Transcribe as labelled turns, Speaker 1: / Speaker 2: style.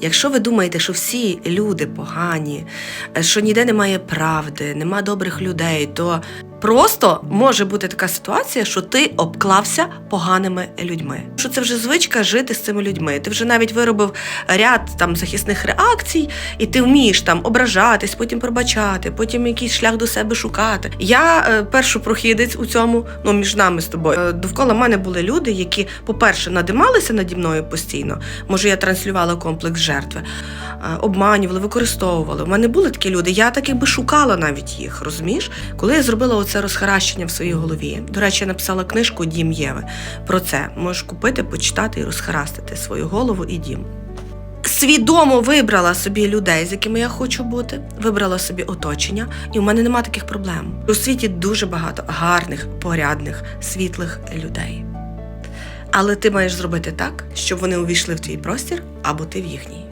Speaker 1: Якщо ви думаєте, що всі люди погані, е, що ніде немає правди, нема добрих людей, то просто може бути така ситуація, що ти обклався поганими людьми. Що це вже звичка жити з цими людьми. Ти вже навіть виробив ряд там захисних реакцій, і ти вмієш там ображатись, потім пробачати, потім якийсь шлях до себе шукати. Я е, першопрохідець у цьому, ну між нами з тобою. Е, довкола мене були люди, які, по-перше, надималися наді мною постійно. Може, я транслювала комплекс жертви, е, обманювали, використовували. У мене були такі люди. Я так якби шукала навіть їх, розумієш? Коли я зробила оце розхаращення в своїй голові. До речі, я написала книжку Дім Єви про це. Можеш купити, почитати і розхарастити свою голову і дім. Свідомо вибрала собі людей, з якими я хочу бути, вибрала собі оточення, і в мене нема таких проблем. У світі дуже багато гарних, порядних, світлих людей. Але ти маєш зробити так, щоб вони увійшли в твій простір або ти в їхній.